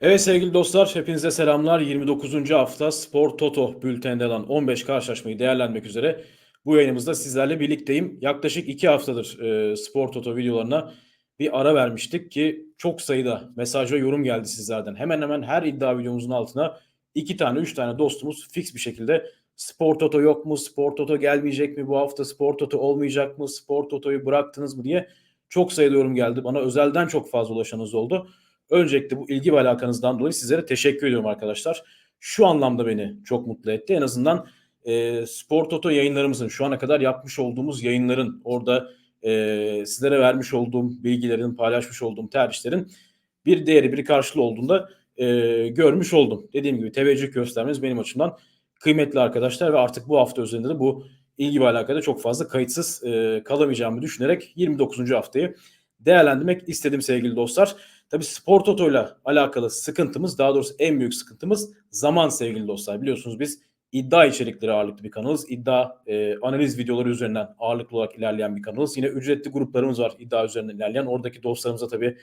Evet sevgili dostlar, hepinize selamlar. 29. hafta Spor Toto bülteninde alan 15 karşılaşmayı değerlendirmek üzere bu yayınımızda sizlerle birlikteyim. Yaklaşık 2 haftadır e, Spor Toto videolarına bir ara vermiştik ki çok sayıda mesaj ve yorum geldi sizlerden. Hemen hemen her iddia videomuzun altına 2 tane 3 tane dostumuz fix bir şekilde Spor Toto yok mu, Spor Toto gelmeyecek mi bu hafta, Spor Toto olmayacak mı, Spor Toto'yu bıraktınız mı diye çok sayıda yorum geldi. Bana özelden çok fazla ulaşanınız oldu. Öncelikle bu ilgi ve alakanızdan dolayı sizlere teşekkür ediyorum arkadaşlar. Şu anlamda beni çok mutlu etti. En azından e, Spor Toto yayınlarımızın şu ana kadar yapmış olduğumuz yayınların orada e, sizlere vermiş olduğum bilgilerin, paylaşmış olduğum tercihlerin bir değeri, bir karşılığı olduğunda e, görmüş oldum. Dediğim gibi teveccüh göstermeniz benim açımdan kıymetli arkadaşlar ve artık bu hafta üzerinde de bu ilgi ve alakada çok fazla kayıtsız e, kalamayacağımı düşünerek 29. haftayı değerlendirmek istedim sevgili dostlar. Tabii spor totoyla alakalı sıkıntımız daha doğrusu en büyük sıkıntımız zaman sevgili dostlar. Biliyorsunuz biz iddia içerikleri ağırlıklı bir kanalız. İddia e, analiz videoları üzerinden ağırlıklı olarak ilerleyen bir kanalız. Yine ücretli gruplarımız var iddia üzerinden ilerleyen. Oradaki dostlarımıza tabii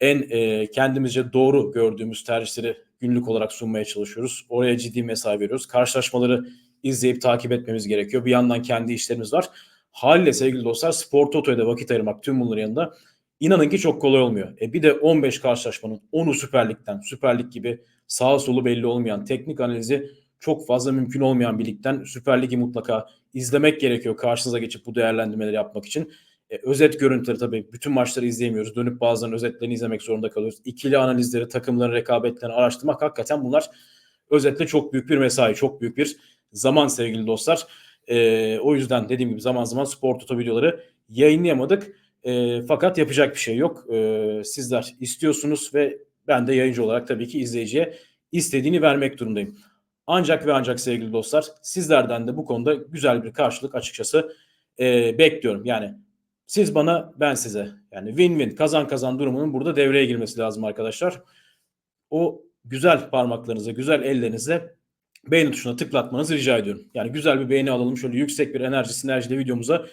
en e, kendimizce doğru gördüğümüz tercihleri günlük olarak sunmaya çalışıyoruz. Oraya ciddi mesai veriyoruz. Karşılaşmaları izleyip takip etmemiz gerekiyor. Bir yandan kendi işlerimiz var. Haliyle sevgili dostlar Spor Toto'ya da vakit ayırmak tüm bunların yanında inanın ki çok kolay olmuyor. E bir de 15 karşılaşmanın 10'u Süper Lig'den, Süper Lig gibi sağa solu belli olmayan, teknik analizi çok fazla mümkün olmayan bir ligden Süper Lig'i mutlaka izlemek gerekiyor karşınıza geçip bu değerlendirmeleri yapmak için. E, özet görüntüleri tabii bütün maçları izleyemiyoruz. Dönüp bazen özetlerini izlemek zorunda kalıyoruz. İkili analizleri, takımların rekabetlerini araştırmak hakikaten bunlar özetle çok büyük bir mesai, çok büyük bir zaman sevgili dostlar. E, o yüzden dediğim gibi zaman zaman spor tuto videoları yayınlayamadık. E, fakat yapacak bir şey yok. E, sizler istiyorsunuz ve ben de yayıncı olarak tabii ki izleyiciye istediğini vermek durumundayım. Ancak ve ancak sevgili dostlar sizlerden de bu konuda güzel bir karşılık açıkçası e, bekliyorum. Yani siz bana ben size yani win-win kazan kazan durumunun burada devreye girmesi lazım arkadaşlar. O güzel parmaklarınıza, güzel ellerinize beğeni tuşuna tıklatmanızı rica ediyorum. Yani güzel bir beğeni alalım. Şöyle yüksek bir enerji, sinerjide videomuza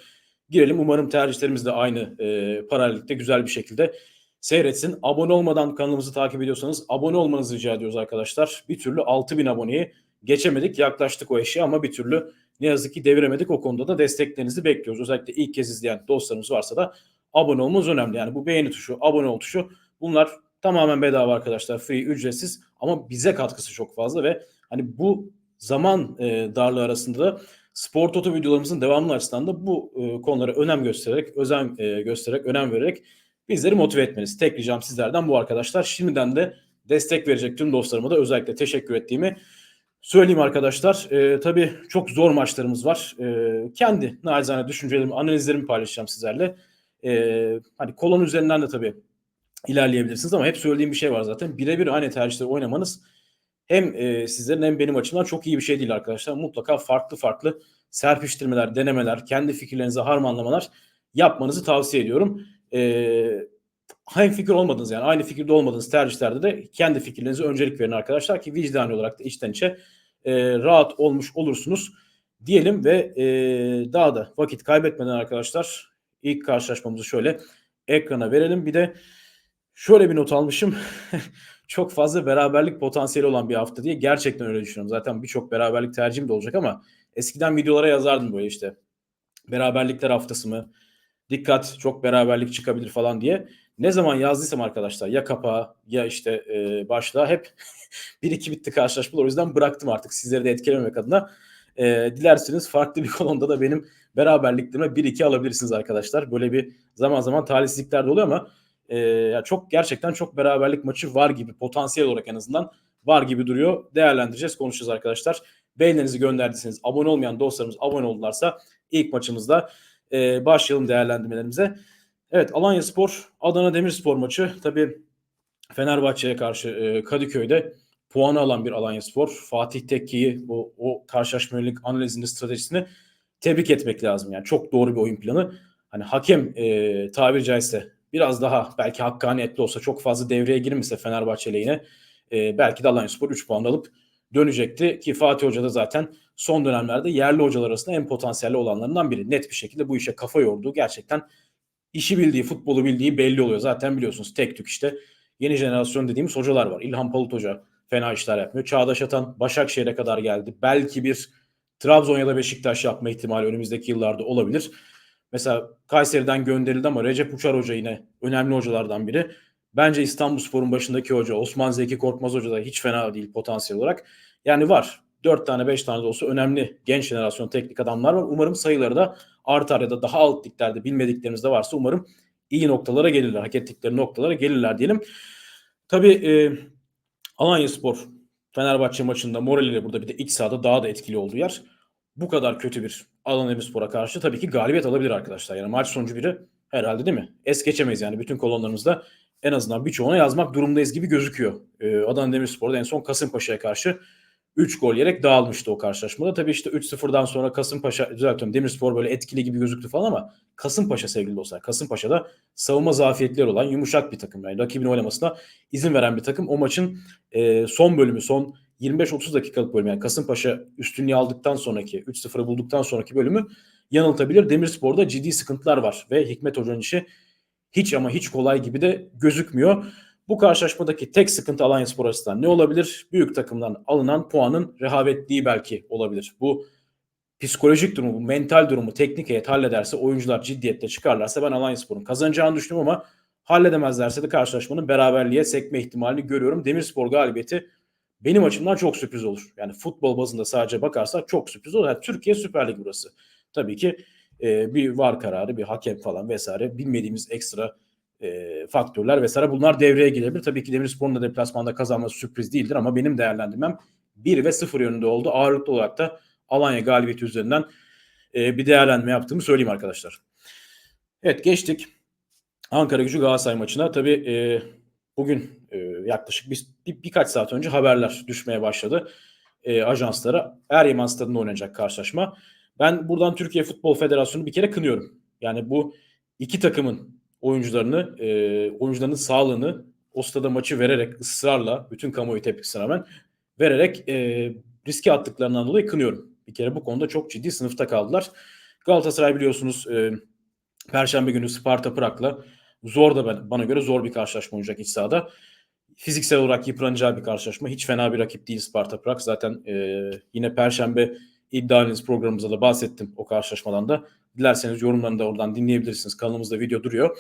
girelim. Umarım tercihlerimiz de aynı e, paralellikte güzel bir şekilde seyretsin. Abone olmadan kanalımızı takip ediyorsanız abone olmanızı rica ediyoruz arkadaşlar. Bir türlü 6000 aboneyi geçemedik. Yaklaştık o eşya ama bir türlü ne yazık ki deviremedik. O konuda da desteklerinizi bekliyoruz. Özellikle ilk kez izleyen dostlarımız varsa da abone olmanız önemli. Yani bu beğeni tuşu, abone ol tuşu bunlar tamamen bedava arkadaşlar. Free, ücretsiz ama bize katkısı çok fazla ve hani bu zaman e, darlığı arasında da spor toto videolarımızın devamlı açısından da bu e, konulara önem göstererek, özen e, göstererek, önem vererek bizleri motive etmeniz. Tek ricam sizlerden bu arkadaşlar. Şimdiden de destek verecek tüm dostlarıma da özellikle teşekkür ettiğimi söyleyeyim arkadaşlar. E, tabii çok zor maçlarımız var. E, kendi naçizane düşüncelerimi, analizlerimi paylaşacağım sizlerle. E, hani kolon üzerinden de tabii ilerleyebilirsiniz ama hep söylediğim bir şey var zaten. Birebir aynı tercihleri oynamanız hem e, sizlerin hem benim açımdan çok iyi bir şey değil arkadaşlar. Mutlaka farklı farklı serpiştirmeler, denemeler, kendi fikirlerinizi harmanlamalar yapmanızı tavsiye ediyorum. E, hem fikir olmadınız yani aynı fikirde olmadığınız tercihlerde de kendi fikirlerinize öncelik verin arkadaşlar ki vicdani olarak da içten içe e, rahat olmuş olursunuz diyelim ve e, daha da vakit kaybetmeden arkadaşlar ilk karşılaşmamızı şöyle ekrana verelim. Bir de şöyle bir not almışım. çok fazla beraberlik potansiyeli olan bir hafta diye gerçekten öyle düşünüyorum. Zaten birçok beraberlik tercihim de olacak ama eskiden videolara yazardım böyle işte beraberlikler haftası mı? Dikkat çok beraberlik çıkabilir falan diye. Ne zaman yazdıysam arkadaşlar ya kapağı ya işte e, başlığa hep bir iki bitti karşılaşmalar. O yüzden bıraktım artık sizleri de etkilememek adına. E, dilerseniz farklı bir kolonda da benim beraberliklerime 1-2 alabilirsiniz arkadaşlar. Böyle bir zaman zaman talihsizlikler de oluyor ama e, çok gerçekten çok beraberlik maçı var gibi potansiyel olarak en azından var gibi duruyor. Değerlendireceğiz, konuşacağız arkadaşlar. Beğenilerinizi gönderdiyseniz abone olmayan dostlarımız abone oldularsa ilk maçımızda e, başlayalım değerlendirmelerimize. Evet Alanya Spor, Adana Demirspor maçı. Tabii Fenerbahçe'ye karşı e, Kadıköy'de puanı alan bir Alanya Spor. Fatih Tekke'yi o, o karşılaşma yönelik analizini, stratejisini tebrik etmek lazım. Yani çok doğru bir oyun planı. Hani hakem e, tabiri caizse biraz daha belki hakkaniyetli olsa çok fazla devreye girmese Fenerbahçe lehine e, belki de Alanyaspor 3 puan alıp dönecekti ki Fatih Hoca da zaten son dönemlerde yerli hocalar arasında en potansiyelli olanlarından biri. Net bir şekilde bu işe kafa yorduğu gerçekten işi bildiği, futbolu bildiği belli oluyor. Zaten biliyorsunuz tek tük işte yeni jenerasyon dediğimiz hocalar var. İlhan Palut Hoca fena işler yapmıyor. Çağdaş Atan Başakşehir'e kadar geldi. Belki bir Trabzon ya da Beşiktaş yapma ihtimali önümüzdeki yıllarda olabilir. Mesela Kayseri'den gönderildi ama Recep Uçar Hoca yine önemli hocalardan biri. Bence İstanbulspor'un başındaki hoca Osman Zeki Korkmaz Hoca da hiç fena değil potansiyel olarak. Yani var. 4 tane 5 tane de olsa önemli genç jenerasyon teknik adamlar var. Umarım sayıları da artar ya da daha alt liglerde bilmediklerimiz de varsa umarım iyi noktalara gelirler. Hak ettikleri noktalara gelirler diyelim. Tabii e, Alanya Spor Fenerbahçe maçında moraliyle burada bir de iç sahada daha da etkili olduğu yer. Bu kadar kötü bir Alanya Demirspor'a karşı tabii ki galibiyet alabilir arkadaşlar. Yani maç sonucu biri herhalde değil mi? Es geçemeyiz yani bütün kolonlarımızda en azından birçoğuna yazmak durumdayız gibi gözüküyor. Ee, Adana Demirspor'da en son Kasımpaşa'ya karşı 3 gol yerek dağılmıştı o karşılaşmada. Tabii işte 3-0'dan sonra Kasımpaşa, düzeltiyorum Demirspor böyle etkili gibi gözüktü falan ama Kasımpaşa sevgili dostlar. Kasımpaşa'da savunma zafiyetleri olan yumuşak bir takım. Yani rakibin oynamasına izin veren bir takım. O maçın e, son bölümü, son 25-30 dakikalık bölüm yani Kasımpaşa üstünlüğü aldıktan sonraki 3-0'ı bulduktan sonraki bölümü yanıltabilir. Demirspor'da ciddi sıkıntılar var ve Hikmet Hoca'nın işi hiç ama hiç kolay gibi de gözükmüyor. Bu karşılaşmadaki tek sıkıntı Alanya Spor açısından ne olabilir? Büyük takımdan alınan puanın rehavetliği belki olabilir. Bu psikolojik durumu, bu mental durumu teknik heyet hallederse, oyuncular ciddiyetle çıkarlarsa ben Alanya Spor'un kazanacağını düşünüyorum ama halledemezlerse de karşılaşmanın beraberliğe sekme ihtimalini görüyorum. Demirspor galibiyeti benim açımdan çok sürpriz olur. Yani futbol bazında sadece bakarsak çok sürpriz olur. Yani Türkiye Süper Lig burası. Tabii ki e, bir var kararı, bir hakem falan vesaire bilmediğimiz ekstra e, faktörler vesaire bunlar devreye girebilir. Tabii ki Demirspor'un da deplasmanda kazanması sürpriz değildir ama benim değerlendirmem 1 ve 0 yönünde oldu. Ağırlıklı olarak da Alanya galibiyeti üzerinden e, bir değerlendirme yaptığımı söyleyeyim arkadaşlar. Evet geçtik. Ankara gücü Galatasaray maçına. Tabii e, bugün e, yaklaşık bir, bir, birkaç saat önce haberler düşmeye başladı. E, ajanslara Eryaman stadında oynanacak karşılaşma. Ben buradan Türkiye Futbol Federasyonu bir kere kınıyorum. Yani bu iki takımın oyuncularını, e, oyuncularının sağlığını o stada maçı vererek ısrarla bütün kamuoyu tepkisine rağmen vererek e, riske attıklarından dolayı kınıyorum. Bir kere bu konuda çok ciddi sınıfta kaldılar. Galatasaray biliyorsunuz e, Perşembe günü Sparta Prag'la zor da bana göre zor bir karşılaşma olacak iç sahada. Fiziksel olarak yıpranacağı bir karşılaşma. Hiç fena bir rakip değil Sparta Prag. Zaten e, yine Perşembe iddia analiz programımızda da bahsettim o karşılaşmadan da. Dilerseniz yorumlarını da oradan dinleyebilirsiniz. Kanalımızda video duruyor.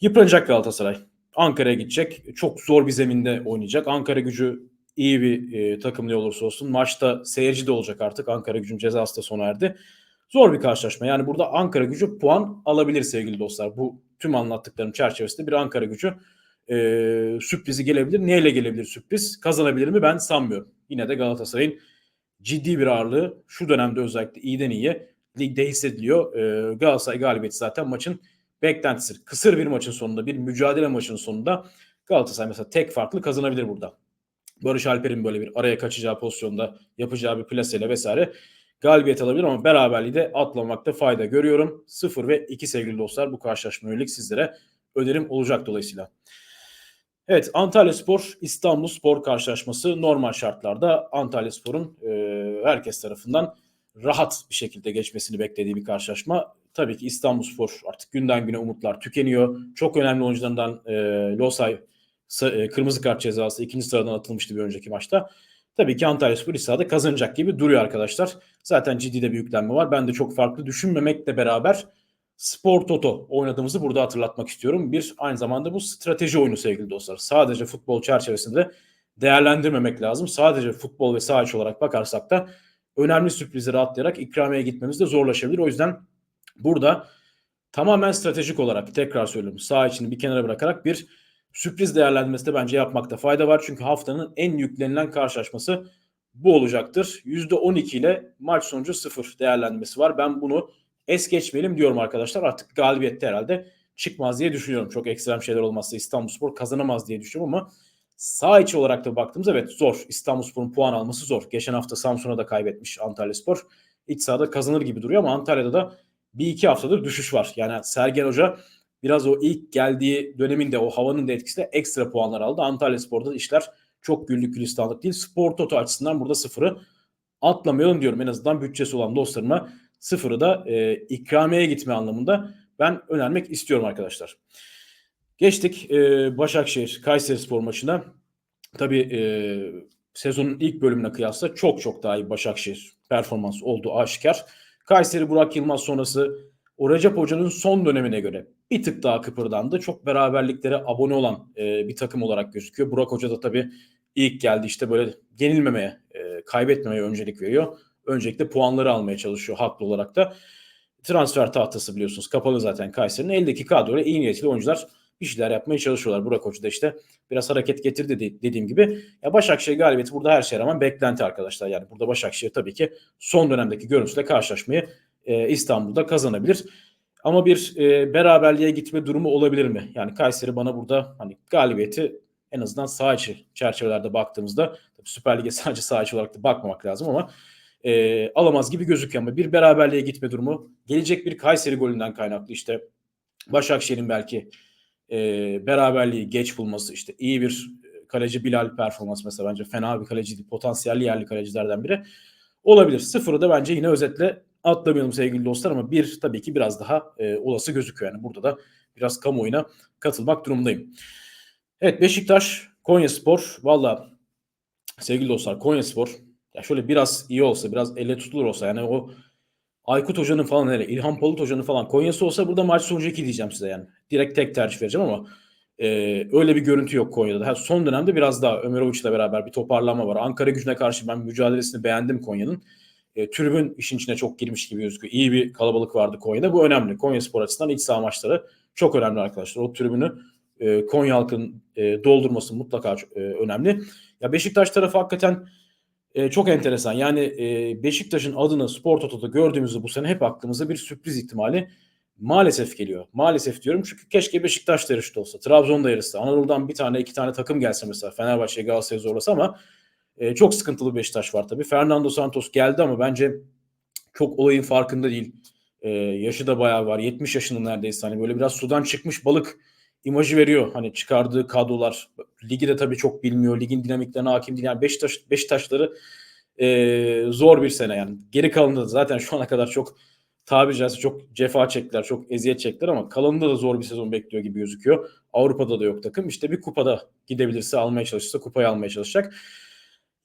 Yıpranacak Galatasaray. Ankara'ya gidecek. Çok zor bir zeminde oynayacak. Ankara gücü iyi bir e, takım ne olursa olsun. Maçta seyirci de olacak artık. Ankara gücün cezası da sona erdi. Zor bir karşılaşma. Yani burada Ankara gücü puan alabilir sevgili dostlar. Bu tüm anlattıklarım çerçevesinde bir Ankara gücü e, sürprizi gelebilir. Neyle gelebilir sürpriz? Kazanabilir mi? Ben sanmıyorum. Yine de Galatasaray'ın ciddi bir ağırlığı şu dönemde özellikle iyiden iyiye ligde hissediliyor. E, Galatasaray galibiyeti zaten maçın beklentisi. Kısır bir maçın sonunda, bir mücadele maçının sonunda Galatasaray mesela tek farklı kazanabilir burada. Barış Alper'in böyle bir araya kaçacağı pozisyonda yapacağı bir plaseyle vesaire galibiyet alabilir ama beraberliği de atlamakta fayda görüyorum. 0 ve 2 sevgili dostlar bu karşılaşma yönelik sizlere önerim olacak dolayısıyla. Evet Antalya Spor İstanbul Spor karşılaşması normal şartlarda Antalya Spor'un e, herkes tarafından rahat bir şekilde geçmesini beklediği bir karşılaşma. Tabii ki İstanbul Spor artık günden güne umutlar tükeniyor. Çok önemli oyuncularından e, Losay e, kırmızı kart cezası ikinci sıradan atılmıştı bir önceki maçta. Tabii ki Antalya Spor İsa'da kazanacak gibi duruyor arkadaşlar. Zaten ciddi de bir yüklenme var. Ben de çok farklı düşünmemekle beraber Spor Toto oynadığımızı burada hatırlatmak istiyorum. Bir aynı zamanda bu strateji oyunu sevgili dostlar. Sadece futbol çerçevesinde değerlendirmemek lazım. Sadece futbol ve saha olarak bakarsak da önemli sürprizleri atlayarak ikramiye gitmemiz de zorlaşabilir. O yüzden burada tamamen stratejik olarak tekrar söylüyorum sağ içini bir kenara bırakarak bir sürpriz değerlendirmesi de bence yapmakta fayda var. Çünkü haftanın en yüklenilen karşılaşması bu olacaktır. %12 ile maç sonucu 0 değerlendirmesi var. Ben bunu es geçmeyelim diyorum arkadaşlar. Artık galibiyette herhalde çıkmaz diye düşünüyorum. Çok ekstrem şeyler olmazsa İstanbulspor kazanamaz diye düşünüyorum ama sağ içi olarak da baktığımızda evet zor. İstanbulspor'un puan alması zor. Geçen hafta Samsun'a da kaybetmiş Antalyaspor. İç sahada kazanır gibi duruyor ama Antalya'da da bir iki haftadır düşüş var. Yani Sergen Hoca biraz o ilk geldiği döneminde o havanın da etkisiyle ekstra puanlar aldı. Antalya Spor'da işler çok güllük gülistanlık değil. Spor Toto açısından burada sıfırı atlamayalım diyorum. En azından bütçesi olan dostlarıma sıfırı da e, ikramiye gitme anlamında ben önermek istiyorum arkadaşlar. Geçtik e, Başakşehir Kayseri Spor maçına. Tabii e, sezonun ilk bölümüne kıyasla çok çok daha iyi Başakşehir performans olduğu aşikar. Kayseri Burak Yılmaz sonrası o Recep Hoca'nın son dönemine göre bir tık daha kıpırdandı. Çok beraberliklere abone olan e, bir takım olarak gözüküyor. Burak Hoca da tabii ilk geldi işte böyle yenilmemeye, e, kaybetmemeye öncelik veriyor. Öncelikle puanları almaya çalışıyor haklı olarak da. Transfer tahtası biliyorsunuz kapalı zaten Kayseri'nin. Eldeki kadroyla iyi niyetli oyuncular bir şeyler yapmaya çalışıyorlar. Burak Hoca da işte biraz hareket getirdi dedi, dediğim gibi. Ya Başakşehir galibiyeti burada her şeye rağmen beklenti arkadaşlar. Yani burada Başakşehir tabii ki son dönemdeki görüntüsüyle karşılaşmayı e, İstanbul'da kazanabilir. Ama bir e, beraberliğe gitme durumu olabilir mi? Yani Kayseri bana burada hani galibiyeti en azından sağ içi çerçevelerde baktığımızda Süper Lig'e sadece sağ içi olarak da bakmamak lazım ama e, alamaz gibi gözüküyor ama bir beraberliğe gitme durumu gelecek bir Kayseri golünden kaynaklı işte Başakşehir'in belki e, beraberliği geç bulması işte iyi bir kaleci Bilal performans mesela bence fena bir kaleci değil potansiyelli yerli kalecilerden biri olabilir. Sıfırı da bence yine özetle atlamayalım sevgili dostlar ama bir tabii ki biraz daha e, olası gözüküyor. Yani burada da biraz kamuoyuna katılmak durumundayım. Evet Beşiktaş, Konya Spor. Valla sevgili dostlar Konya Spor ya şöyle biraz iyi olsa, biraz elle tutulur olsa yani o Aykut Hoca'nın falan hele İlhan Polut Hoca'nın falan Konya'sı olsa burada maç sonucu 2 diyeceğim size yani. Direkt tek tercih vereceğim ama e, öyle bir görüntü yok Konya'da. Ha, son dönemde biraz daha Ömerovic ile beraber bir toparlanma var. Ankara gücüne karşı ben mücadelesini beğendim Konya'nın. E, tribün işin içine çok girmiş gibi gözüküyor. İyi bir kalabalık vardı Konya'da. Bu önemli. Konya Spor açısından iç saha maçları çok önemli arkadaşlar. O tribünü e, Konya halkının e, doldurması mutlaka e, önemli. Ya Beşiktaş tarafı hakikaten e, çok enteresan. Yani e, Beşiktaş'ın adını Spor Toto'da gördüğümüzde bu sene hep aklımıza bir sürpriz ihtimali maalesef geliyor. Maalesef diyorum çünkü keşke Beşiktaş da yarışta olsa. Trabzon'da yarışsa. Anadolu'dan bir tane iki tane takım gelse mesela. Fenerbahçe, Galatasaray zorlasa ama e, çok sıkıntılı Beşiktaş var tabii. Fernando Santos geldi ama bence çok olayın farkında değil. E, yaşı da bayağı var. 70 yaşında neredeyse. Hani böyle biraz sudan çıkmış balık imajı veriyor. Hani çıkardığı kadrolar. Ligi de tabii çok bilmiyor. Ligin dinamiklerine hakim değil. Yani Beşiktaş, Beşiktaşları e, zor bir sene yani. Geri kalanında da zaten şu ana kadar çok tabiri caizse çok cefa çektiler, çok eziyet çektiler ama kalanında da zor bir sezon bekliyor gibi gözüküyor. Avrupa'da da yok takım. İşte bir kupada gidebilirse almaya çalışırsa kupayı almaya çalışacak.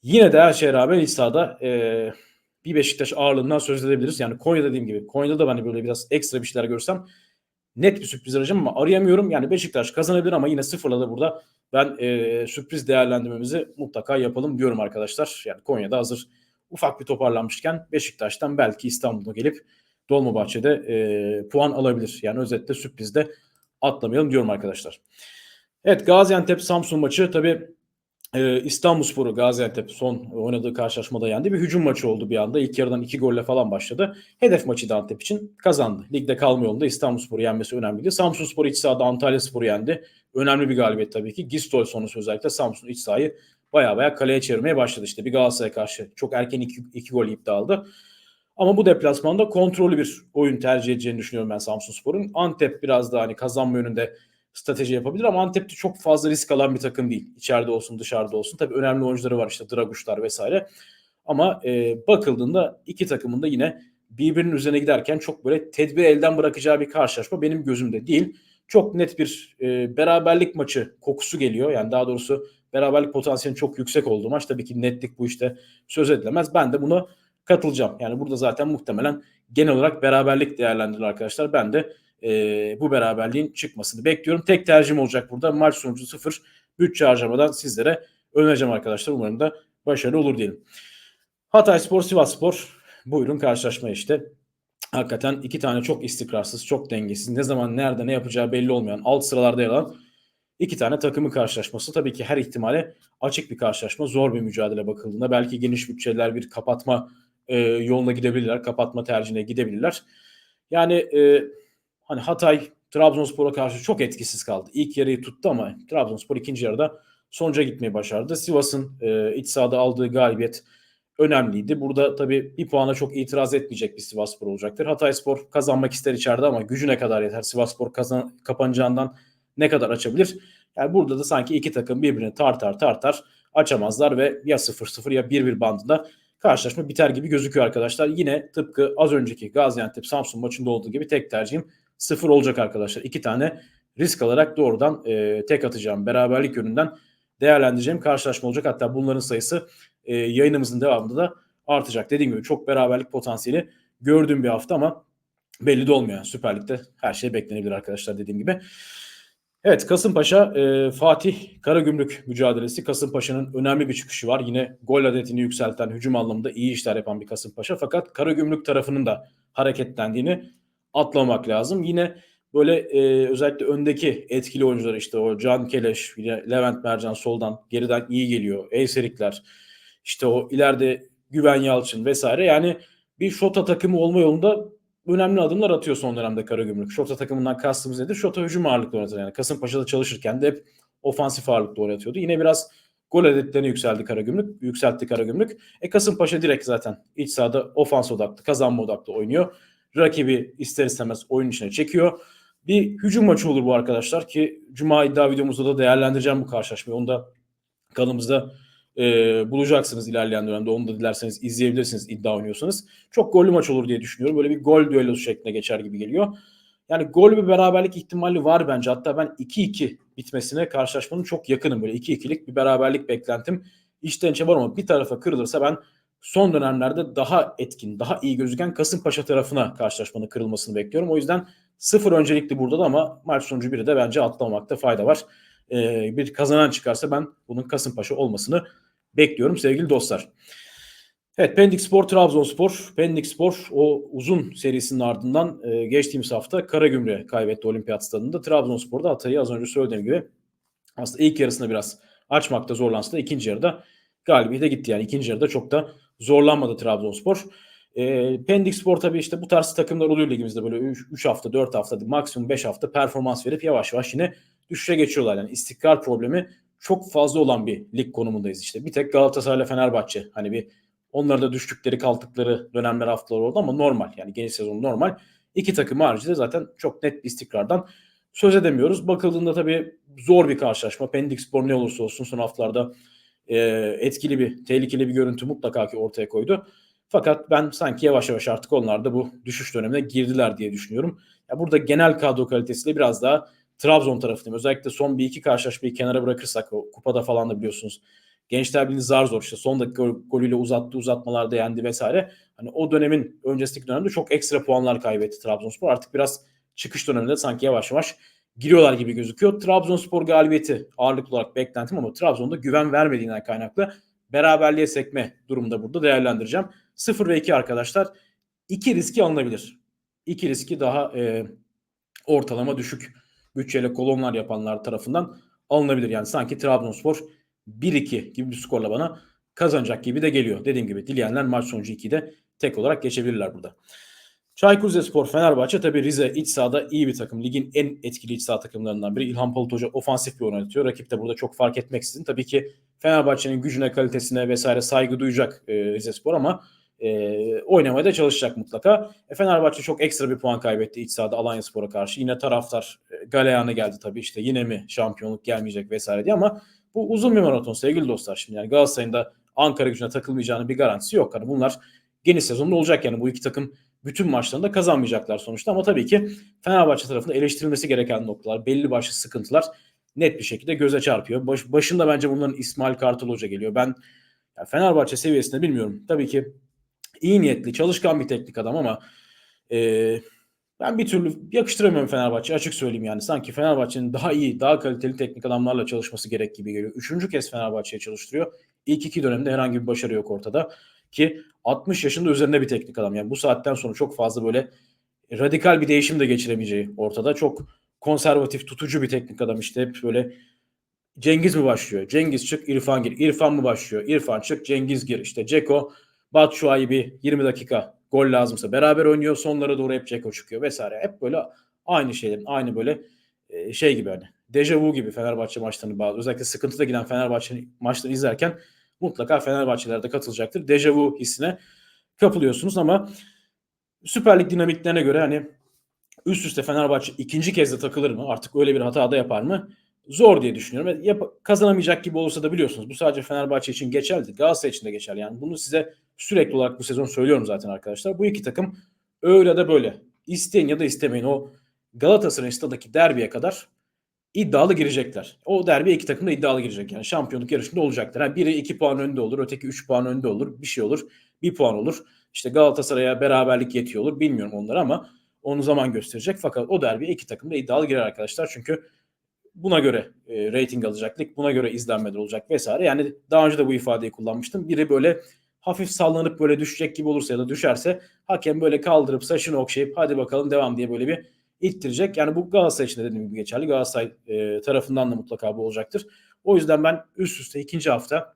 Yine de her şeye rağmen iç sahada e, bir Beşiktaş ağırlığından söz edebiliriz. Yani Konya dediğim gibi Konya'da da hani böyle biraz ekstra bir şeyler görsem net bir sürpriz arayacağım ama arayamıyorum. Yani Beşiktaş kazanabilir ama yine sıfırla da burada ben e, sürpriz değerlendirmemizi mutlaka yapalım diyorum arkadaşlar. Yani Konya'da hazır ufak bir toparlanmışken Beşiktaş'tan belki İstanbul'a gelip Dolmabahçe'de e, puan alabilir. Yani özetle sürprizde atlamayalım diyorum arkadaşlar. Evet Gaziantep Samsun maçı tabii e, İstanbulspor'u Gaziantep son oynadığı karşılaşmada yendi. Bir hücum maçı oldu bir anda. İlk yarıdan iki golle falan başladı. Hedef maçı da Antep için kazandı. Ligde kalma yolunda İstanbulspor'u yenmesi önemliydi. Samsunspor iç sahada Antalyaspor'u yendi. Önemli bir galibiyet tabii ki. Gistol sonrası özellikle Samsun iç sahayı baya baya kaleye çevirmeye başladı. İşte bir Galatasaray'a karşı çok erken iki, iki gol iptal aldı. Ama bu deplasmanda kontrollü bir oyun tercih edeceğini düşünüyorum ben Samsunspor'un. Antep biraz daha hani kazanma yönünde strateji yapabilir ama Antep'te çok fazla risk alan bir takım değil. İçeride olsun dışarıda olsun. Tabii önemli oyuncuları var işte Draguşlar vesaire. Ama e, bakıldığında iki takımın da yine birbirinin üzerine giderken çok böyle tedbir elden bırakacağı bir karşılaşma benim gözümde değil. Çok net bir e, beraberlik maçı kokusu geliyor. Yani daha doğrusu beraberlik potansiyeli çok yüksek olduğu maç. Tabii ki netlik bu işte söz edilemez. Ben de buna katılacağım. Yani burada zaten muhtemelen genel olarak beraberlik değerlendirilir arkadaşlar. Ben de e, bu beraberliğin çıkmasını bekliyorum. Tek tercihim olacak burada. Maç sonucu sıfır. Bütçe harcamadan sizlere önereceğim arkadaşlar. Umarım da başarılı olur diyelim. Hatay Spor, Sivas Spor. Buyurun karşılaşma işte. Hakikaten iki tane çok istikrarsız, çok dengesiz, ne zaman nerede ne yapacağı belli olmayan, alt sıralarda yer iki tane takımın karşılaşması. Tabii ki her ihtimale açık bir karşılaşma. Zor bir mücadele bakıldığında. Belki geniş bütçeler bir kapatma e, yoluna gidebilirler. Kapatma tercihine gidebilirler. Yani e, Hani Hatay Trabzonspor'a karşı çok etkisiz kaldı. İlk yarıyı tuttu ama Trabzonspor ikinci yarıda sonuca gitmeyi başardı. Sivas'ın e, iç sahada aldığı galibiyet önemliydi. Burada tabii bir puana çok itiraz etmeyecek bir Sivasspor olacaktır. Hatayspor kazanmak ister içeride ama gücü ne kadar yeter? Sivasspor kazan, kapanacağından ne kadar açabilir? Yani burada da sanki iki takım birbirini tartar tartar açamazlar ve ya 0-0 ya 1-1 bandında karşılaşma biter gibi gözüküyor arkadaşlar. Yine tıpkı az önceki Gaziantep Samsun maçında olduğu gibi tek tercihim sıfır olacak arkadaşlar. İki tane risk alarak doğrudan e, tek atacağım. Beraberlik yönünden değerlendireceğim karşılaşma olacak. Hatta bunların sayısı e, yayınımızın devamında da artacak. Dediğim gibi çok beraberlik potansiyeli gördüğüm bir hafta ama belli de olmuyor. Süper Lig'de her şey beklenebilir arkadaşlar dediğim gibi. Evet Kasımpaşa e, Fatih Karagümrük mücadelesi. Kasımpaşa'nın önemli bir çıkışı var. Yine gol adetini yükselten hücum anlamında iyi işler yapan bir Kasımpaşa. Fakat Karagümrük tarafının da hareketlendiğini atlamak lazım. Yine böyle e, özellikle öndeki etkili oyuncular işte o Can Keleş, Levent Mercan soldan geriden iyi geliyor. Eyserikler, işte o ileride Güven Yalçın vesaire. Yani bir Şota takımı olma yolunda önemli adımlar atıyor son dönemde Karagümrük. Şota takımından kastımız nedir? Şota hücum ağırlıklı oynatır. Yani Kasımpaşa'da çalışırken de hep ofansif ağırlıklı oynatıyordu. Yine biraz gol adetlerini yükseldi Karagümrük. Yükseltti Karagümrük. E Kasımpaşa direkt zaten iç sahada ofans odaklı, kazanma odaklı oynuyor. Rakibi ister istemez oyun içine çekiyor. Bir hücum maçı olur bu arkadaşlar ki Cuma iddia videomuzda da değerlendireceğim bu karşılaşmayı. Onu da kanalımızda e, bulacaksınız ilerleyen dönemde. Onu da dilerseniz izleyebilirsiniz iddia oynuyorsanız. Çok gollü maç olur diye düşünüyorum. Böyle bir gol düellosu şeklinde geçer gibi geliyor. Yani gol bir beraberlik ihtimali var bence. Hatta ben 2-2 bitmesine karşılaşmanın çok yakınım. Böyle 2-2'lik bir beraberlik beklentim içten içe var ama bir tarafa kırılırsa ben son dönemlerde daha etkin, daha iyi gözüken Kasımpaşa tarafına karşılaşmanın kırılmasını bekliyorum. O yüzden sıfır öncelikli burada da ama maç sonucu biri de bence atlamamakta fayda var. Ee, bir kazanan çıkarsa ben bunun Kasımpaşa olmasını bekliyorum sevgili dostlar. Evet Pendik Spor, Trabzonspor. Pendik Spor o uzun serisinin ardından e, geçtiğimiz hafta Karagümrük'e kaybetti olimpiyat stadında. Trabzonspor'da Hatay'ı az önce söylediğim gibi aslında ilk yarısında biraz açmakta zorlansa da ikinci yarıda galibiyete gitti. Yani ikinci yarıda çok da zorlanmadı Trabzonspor. E, Pendik Spor tabii işte bu tarz takımlar oluyor ligimizde böyle 3 hafta 4 hafta maksimum 5 hafta performans verip yavaş yavaş yine düşüşe geçiyorlar. Yani istikrar problemi çok fazla olan bir lig konumundayız işte. Bir tek Galatasaray ile Fenerbahçe hani bir onların da düştükleri kalktıkları dönemler haftalar oldu ama normal yani geniş sezon normal. İki takım haricinde zaten çok net bir istikrardan söz edemiyoruz. Bakıldığında tabii zor bir karşılaşma. Pendik Spor ne olursa olsun son haftalarda e, etkili bir, tehlikeli bir görüntü mutlaka ki ortaya koydu. Fakat ben sanki yavaş yavaş artık onlar da bu düşüş dönemine girdiler diye düşünüyorum. Ya burada genel kadro kalitesiyle biraz daha Trabzon tarafındayım. Özellikle son bir iki karşılaşmayı kenara bırakırsak o kupada falan da biliyorsunuz. Gençler Birliği zar zor işte son dakika golüyle uzattı uzatmalarda yendi vesaire. Hani o dönemin öncesindeki dönemde çok ekstra puanlar kaybetti Trabzonspor. Artık biraz çıkış döneminde sanki yavaş yavaş giriyorlar gibi gözüküyor. Trabzonspor galibiyeti ağırlıklı olarak beklentim ama Trabzon'da güven vermediğinden kaynaklı beraberliğe sekme durumunda burada değerlendireceğim. 0 ve 2 arkadaşlar. 2 riski alınabilir. 2 riski daha e, ortalama düşük bütçeyle kolonlar yapanlar tarafından alınabilir. Yani sanki Trabzonspor 1-2 gibi bir skorla bana kazanacak gibi de geliyor. Dediğim gibi dileyenler maç sonucu 2'de tek olarak geçebilirler burada. Çaykur Rizespor Fenerbahçe tabi Rize iç sahada iyi bir takım. Ligin en etkili iç saha takımlarından biri. İlhan Palut Hoca ofansif bir oynatıyor. Rakip de burada çok fark etmeksizin. Tabii ki Fenerbahçe'nin gücüne, kalitesine vesaire saygı duyacak e, Rizespor ama e, oynamaya da çalışacak mutlaka. E, Fenerbahçe çok ekstra bir puan kaybetti iç sahada Alanya Spor'a karşı. Yine taraftar e, galeyana geldi tabii işte yine mi şampiyonluk gelmeyecek vesaire diye ama bu uzun bir maraton sevgili dostlar. Şimdi yani Galatasaray'ın da Ankara gücüne takılmayacağını bir garantisi yok. Hani bunlar geniş sezonda olacak yani bu iki takım bütün maçlarında kazanmayacaklar sonuçta ama tabii ki Fenerbahçe tarafında eleştirilmesi gereken noktalar, belli başlı sıkıntılar net bir şekilde göze çarpıyor. Baş, başında bence bunların İsmail Kartal Hoca geliyor. Ben yani Fenerbahçe seviyesinde bilmiyorum. Tabii ki iyi niyetli, çalışkan bir teknik adam ama e, ben bir türlü yakıştıramıyorum Fenerbahçe açık söyleyeyim yani. Sanki Fenerbahçe'nin daha iyi, daha kaliteli teknik adamlarla çalışması gerek gibi geliyor. Üçüncü kez Fenerbahçe'ye çalıştırıyor. İlk iki dönemde herhangi bir başarı yok ortada. Ki 60 yaşında üzerinde bir teknik adam. Yani bu saatten sonra çok fazla böyle radikal bir değişim de geçiremeyeceği ortada. Çok konservatif, tutucu bir teknik adam işte hep böyle Cengiz mi başlıyor? Cengiz çık, İrfan gir. İrfan mı başlıyor? İrfan çık, Cengiz gir. İşte Ceko, Batshuayi bir 20 dakika gol lazımsa beraber oynuyor. Sonlara doğru hep Ceko çıkıyor vesaire. Hep böyle aynı şeylerin, aynı böyle şey gibi hani dejavu gibi Fenerbahçe maçlarını bazı özellikle sıkıntıda giden Fenerbahçe maçlarını izlerken mutlaka Fenerbahçeliler de katılacaktır. Dejavu hissine kapılıyorsunuz ama Süper Lig dinamiklerine göre hani üst üste Fenerbahçe ikinci kez de takılır mı? Artık öyle bir hata da yapar mı? Zor diye düşünüyorum. Yap kazanamayacak gibi olursa da biliyorsunuz. Bu sadece Fenerbahçe için geçerli. Galatasaray için de geçerli. Yani bunu size sürekli olarak bu sezon söylüyorum zaten arkadaşlar. Bu iki takım öyle de böyle. İsteyin ya da istemeyin o Galatasaray stadındaki derbiye kadar iddialı girecekler. O derbi iki takım da iddialı girecek. Yani şampiyonluk yarışında olacaklar. Yani biri iki puan önde olur, öteki üç puan önde olur. Bir şey olur. Bir puan olur. İşte Galatasaray'a beraberlik yetiyor olur. Bilmiyorum onları ama onu zaman gösterecek. Fakat o derbi iki takım da iddialı girer arkadaşlar. Çünkü buna göre e, rating alacaklık, buna göre izlenmeler olacak vesaire. Yani daha önce de bu ifadeyi kullanmıştım. Biri böyle hafif sallanıp böyle düşecek gibi olursa ya da düşerse hakem böyle kaldırıp saçını okşayıp hadi bakalım devam diye böyle bir ittirecek. Yani bu Galatasaray için de dediğim gibi geçerli. Galatasaray e, tarafından da mutlaka bu olacaktır. O yüzden ben üst üste ikinci hafta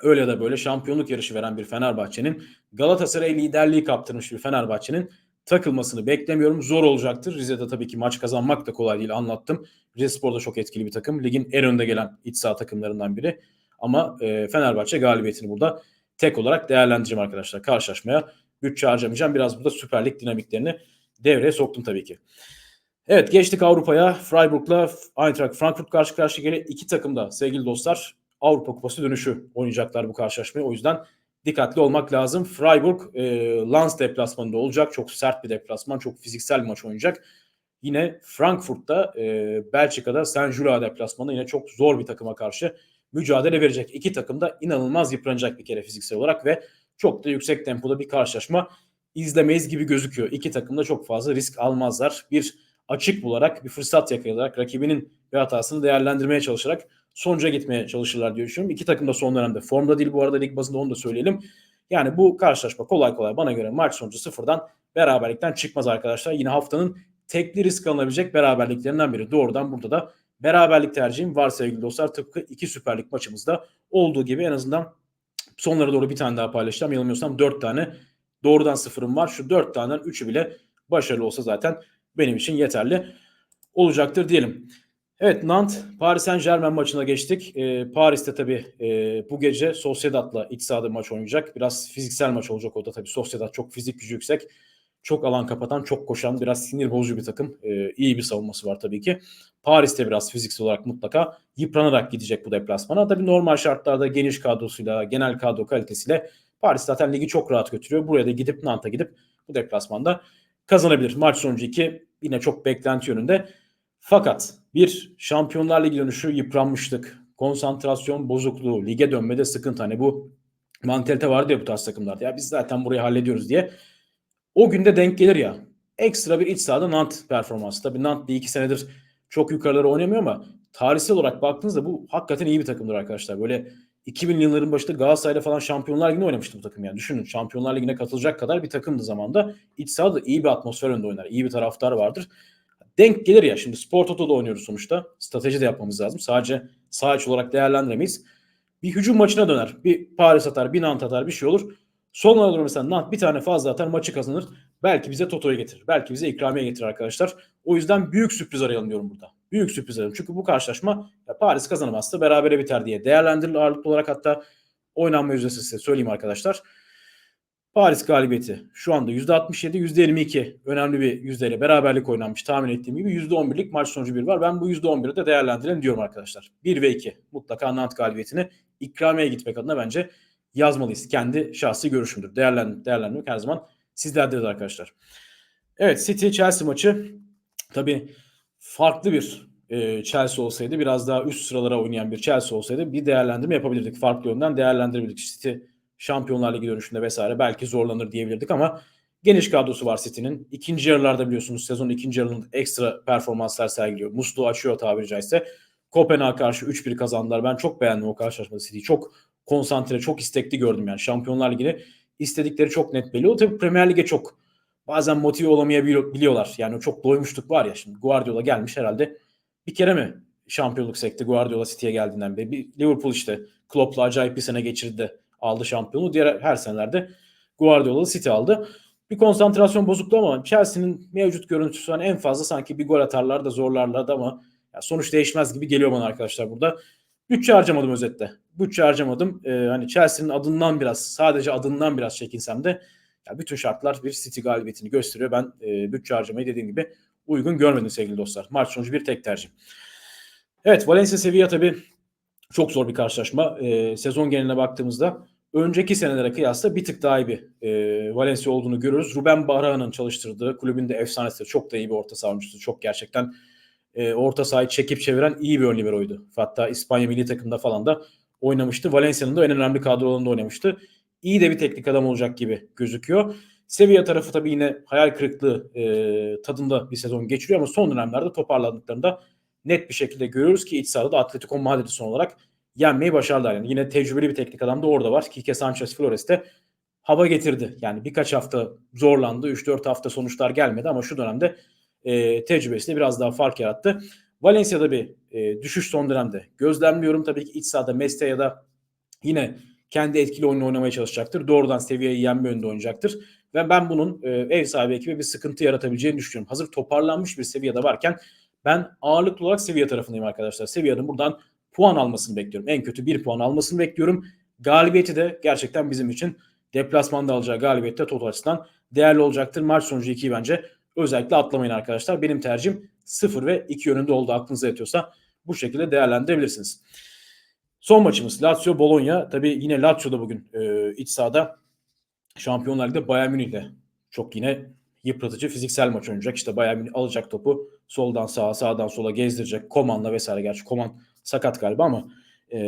öyle ya da böyle şampiyonluk yarışı veren bir Fenerbahçe'nin Galatasaray liderliği kaptırmış bir Fenerbahçe'nin takılmasını beklemiyorum. Zor olacaktır. Rize'de tabii ki maç kazanmak da kolay değil anlattım. Rize Spor da çok etkili bir takım. Ligin en önde gelen iç saha takımlarından biri. Ama e, Fenerbahçe galibiyetini burada tek olarak değerlendireceğim arkadaşlar. Karşılaşmaya bütçe harcamayacağım. Biraz burada Süper Lig dinamiklerini devreye soktum tabii ki. Evet geçtik Avrupa'ya. Freiburg'la Eintracht Frankfurt karşı karşıya gelen iki takım da sevgili dostlar Avrupa Kupası dönüşü oynayacaklar bu karşılaşmayı. O yüzden dikkatli olmak lazım. Freiburg e, Lens deplasmanında olacak. Çok sert bir deplasman. Çok fiziksel maç oynayacak. Yine Frankfurt'ta e, Belçika'da Saint Jules deplasmanında yine çok zor bir takıma karşı mücadele verecek. İki takım da inanılmaz yıpranacak bir kere fiziksel olarak ve çok da yüksek tempoda bir karşılaşma izlemeyiz gibi gözüküyor. İki takım da çok fazla risk almazlar. Bir açık bularak, bir fırsat yakalayarak, rakibinin bir hatasını değerlendirmeye çalışarak sonuca gitmeye çalışırlar diye düşünüyorum. İki takım da son dönemde formda değil bu arada lig bazında onu da söyleyelim. Yani bu karşılaşma kolay kolay bana göre maç sonucu sıfırdan beraberlikten çıkmaz arkadaşlar. Yine haftanın tekli risk alınabilecek beraberliklerinden biri. Doğrudan burada da beraberlik tercihim var sevgili dostlar. Tıpkı iki Süper Lig maçımızda olduğu gibi en azından sonlara doğru bir tane daha paylaşacağım. Yanılmıyorsam dört tane doğrudan sıfırım var. Şu dört taneden üçü bile başarılı olsa zaten benim için yeterli olacaktır diyelim. Evet Nant Paris Saint Germain maçına geçtik. Ee, Paris'te tabii e, bu gece Sociedad'la iç sahada maç oynayacak. Biraz fiziksel maç olacak o da tabii. Sociedad çok fizik gücü yüksek. Çok alan kapatan, çok koşan, biraz sinir bozucu bir takım. Ee, iyi bir savunması var tabii ki. Paris'te biraz fiziksel olarak mutlaka yıpranarak gidecek bu deplasmana. Tabii normal şartlarda geniş kadrosuyla, genel kadro kalitesiyle Paris zaten ligi çok rahat götürüyor. Buraya da gidip Nant'a gidip bu deplasmanda kazanabilir. Maç sonucu 2 yine çok beklenti yönünde. Fakat bir Şampiyonlar Ligi dönüşü yıpranmışlık, konsantrasyon bozukluğu, lige dönmede sıkıntı. Hani bu mantalite vardı ya bu tarz takımlarda. Ya biz zaten burayı hallediyoruz diye. O günde denk gelir ya. Ekstra bir iç sahada Nant performansı. Tabii Nant bir iki senedir çok yukarılara oynamıyor ama tarihsel olarak baktığınızda bu hakikaten iyi bir takımdır arkadaşlar. Böyle 2000 yılların başında Galatasaray'la falan Şampiyonlar Ligi'nde oynamıştı bu takım yani. Düşünün Şampiyonlar Ligi'ne katılacak kadar bir takımdı zamanda. İç sahada iyi bir atmosfer önünde oynar. İyi bir taraftar vardır. Denk gelir ya şimdi Spor Toto'da oynuyoruz sonuçta. Strateji de yapmamız lazım. Sadece sağ iç olarak değerlendiremeyiz. Bir hücum maçına döner. Bir Paris atar, bir Nant atar bir şey olur. Sonuna doğru mesela Nant bir tane fazla atar maçı kazanır. Belki bize Toto'yu getirir. Belki bize ikramiye getirir arkadaşlar. O yüzden büyük sürpriz arayalım diyorum burada. Büyük sürpriz arayalım. Çünkü bu karşılaşma ya Paris kazanamazsa berabere biter diye değerlendirilir ağırlıklı olarak hatta oynanma yüzdesi size söyleyeyim arkadaşlar. Paris galibiyeti şu anda %67, %52 önemli bir yüzdeyle beraberlik oynanmış tahmin ettiğim gibi %11'lik maç sonucu bir var. Ben bu %11'i de değerlendirelim diyorum arkadaşlar. 1 ve 2 mutlaka Nant galibiyetini ikramiye gitmek adına bence yazmalıyız. Kendi şahsi görüşümdür. Değerlendirmek, değerlendirmek her zaman sizlerdedir arkadaşlar. Evet City Chelsea maçı tabii farklı bir e, Chelsea olsaydı biraz daha üst sıralara oynayan bir Chelsea olsaydı bir değerlendirme yapabilirdik. Farklı yönden değerlendirebilirdik. City Şampiyonlar Ligi dönüşünde vesaire belki zorlanır diyebilirdik ama geniş kadrosu var City'nin. İkinci yarılarda biliyorsunuz sezonun ikinci yarının ekstra performanslar sergiliyor. Musluğu açıyor tabiri caizse. Kopenhag karşı 3-1 kazandılar. Ben çok beğendim o karşılaşmada City'yi. Çok konsantre, çok istekli gördüm yani. Şampiyonlar Ligi'ni istedikleri çok net belli. O tabii Premier Lig'e çok bazen motive olamayabiliyorlar. Yani çok doymuşluk var ya şimdi Guardiola gelmiş herhalde bir kere mi şampiyonluk sekti Guardiola City'ye geldiğinden beri. Bir Liverpool işte Klopp'la acayip bir sene geçirdi aldı şampiyonu. Diğer her senelerde Guardiola City aldı. Bir konsantrasyon bozukluğu ama Chelsea'nin mevcut görüntüsü hani en fazla sanki bir gol atarlar da zorlarlar da ama ya sonuç değişmez gibi geliyor bana arkadaşlar burada. Bütçe harcamadım özette. Bütçe harcamadım. Ee, hani Chelsea'nin adından biraz sadece adından biraz çekinsem de ya bütün şartlar bir City galibiyetini gösteriyor. Ben e, bütçe harcamayı dediğim gibi uygun görmedim sevgili dostlar. Maç sonucu bir tek tercih. Evet Valencia Sevilla tabii çok zor bir karşılaşma. E, sezon geneline baktığımızda önceki senelere kıyasla bir tık daha iyi bir e, Valencia olduğunu görüyoruz. Ruben Barra'nın çalıştırdığı kulübün de efsanesi çok da iyi bir orta savunucusu. Çok gerçekten e, orta sahayı çekip çeviren iyi bir ön liberoydu. Hatta İspanya milli takımında falan da oynamıştı. Valencia'nın da en önemli kadrolarında oynamıştı. İyi de bir teknik adam olacak gibi gözüküyor. Sevilla tarafı tabii yine hayal kırıklığı e, tadında bir sezon geçiriyor ama son dönemlerde toparlandıklarında net bir şekilde görüyoruz ki iç sahada da Atletico Madrid'i son olarak yenmeyi başardılar. Yani yine tecrübeli bir teknik adam da orada var. Kike Sanchez Flores de hava getirdi. Yani birkaç hafta zorlandı. 3-4 hafta sonuçlar gelmedi ama şu dönemde e, tecrübesiyle biraz daha fark yarattı. Valencia'da bir e, düşüş son dönemde gözlemliyorum. Tabii ki iç sahada Messi da yine kendi etkili oyunu oynamaya çalışacaktır. Doğrudan seviyeyi yenme önünde oynayacaktır. Ve ben bunun e, ev sahibi ekibe bir sıkıntı yaratabileceğini düşünüyorum. Hazır toparlanmış bir seviyede varken ben ağırlıklı olarak seviye tarafındayım arkadaşlar. Seviyenin buradan puan almasını bekliyorum. En kötü bir puan almasını bekliyorum. Galibiyeti de gerçekten bizim için deplasmanda alacağı galibiyette total açısından değerli olacaktır. Maç sonucu 2'yi bence özellikle atlamayın arkadaşlar. Benim tercihim 0 ve 2 yönünde oldu aklınıza yatıyorsa bu şekilde değerlendirebilirsiniz. Son maçımız Lazio Bologna. Tabii yine Lazio'da bugün e, iç sahada Şampiyonlar Ligi'de Bayern Münih'de çok yine yıpratıcı fiziksel maç oynayacak. İşte Bayern Münih alacak topu soldan sağa sağdan sola gezdirecek. Koman'la vesaire gerçi Koman sakat galiba ama e,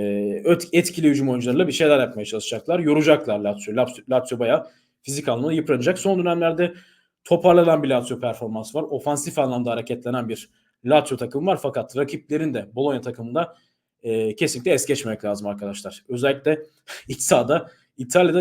etkili hücum oyuncularıyla bir şeyler yapmaya çalışacaklar. Yoracaklar Lazio. Lazio, Lazio bayağı fizik anlamda yıpranacak. Son dönemlerde toparlanan bir Lazio performans var. Ofansif anlamda hareketlenen bir Lazio takımı var. Fakat rakiplerin de Bologna takımında e, kesinlikle es geçmemek lazım arkadaşlar. Özellikle iç sahada İtalya'da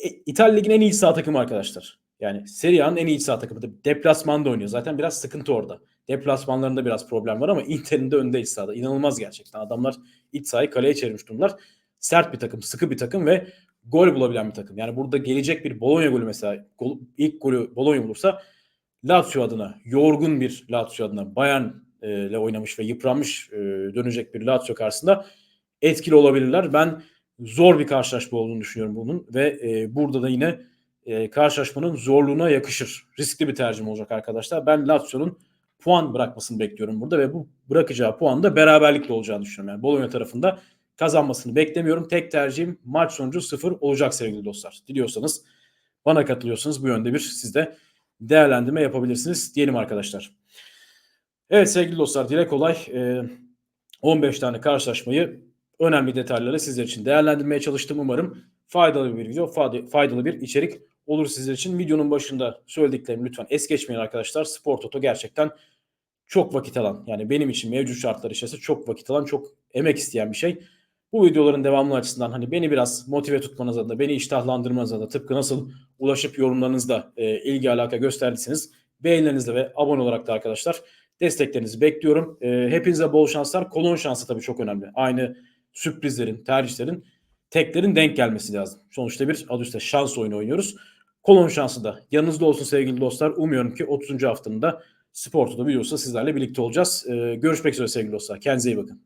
e, İtalya Ligi'nin en iyi sağ takımı arkadaşlar. Yani Serie A'nın en iyi sağ takımı. Deplasmanda oynuyor. Zaten biraz sıkıntı orada. Deplasmanlarında biraz problem var ama Inter'in de önde iç sahada. İnanılmaz gerçekten. Adamlar iç sahayı kaleye çevirmiş durumlar. Sert bir takım, sıkı bir takım ve gol bulabilen bir takım. Yani burada gelecek bir Bologna golü mesela gol, ilk golü Bologna bulursa Lazio adına, yorgun bir Lazio adına Bayern ile oynamış ve yıpranmış e, dönecek bir Lazio karşısında etkili olabilirler. Ben zor bir karşılaşma olduğunu düşünüyorum bunun ve e, burada da yine e, karşılaşmanın zorluğuna yakışır. Riskli bir tercih olacak arkadaşlar. Ben Lazio'nun puan bırakmasını bekliyorum burada ve bu bırakacağı puan da beraberlikle olacağını düşünüyorum. Yani Bologna tarafında kazanmasını beklemiyorum. Tek tercihim maç sonucu sıfır olacak sevgili dostlar. Diliyorsanız bana katılıyorsanız bu yönde bir siz de değerlendirme yapabilirsiniz diyelim arkadaşlar. Evet sevgili dostlar dile kolay. E, 15 tane karşılaşmayı önemli detayları sizler için değerlendirmeye çalıştım. Umarım faydalı bir video, faydalı bir içerik olur sizler için. Videonun başında söylediklerimi lütfen es geçmeyin arkadaşlar. Spor Toto gerçekten çok vakit alan yani benim için mevcut şartlar içerisinde çok vakit alan çok emek isteyen bir şey. Bu videoların devamlı açısından hani beni biraz motive tutmanız adına, beni iştahlandırmanız adına tıpkı nasıl ulaşıp yorumlarınızda e, ilgi alaka gösterdiyseniz beğenilerinizle ve abone olarak da arkadaşlar desteklerinizi bekliyorum. E, hepinize bol şanslar. Kolon şansı tabii çok önemli. Aynı sürprizlerin, tercihlerin, teklerin denk gelmesi lazım. Sonuçta bir adı üstte şans oyunu oynuyoruz. Kolon şansı da yanınızda olsun sevgili dostlar. Umuyorum ki 30. haftanın da Sporto'da biliyorsa sizlerle birlikte olacağız. Ee, görüşmek üzere sevgili dostlar. Kendinize iyi bakın.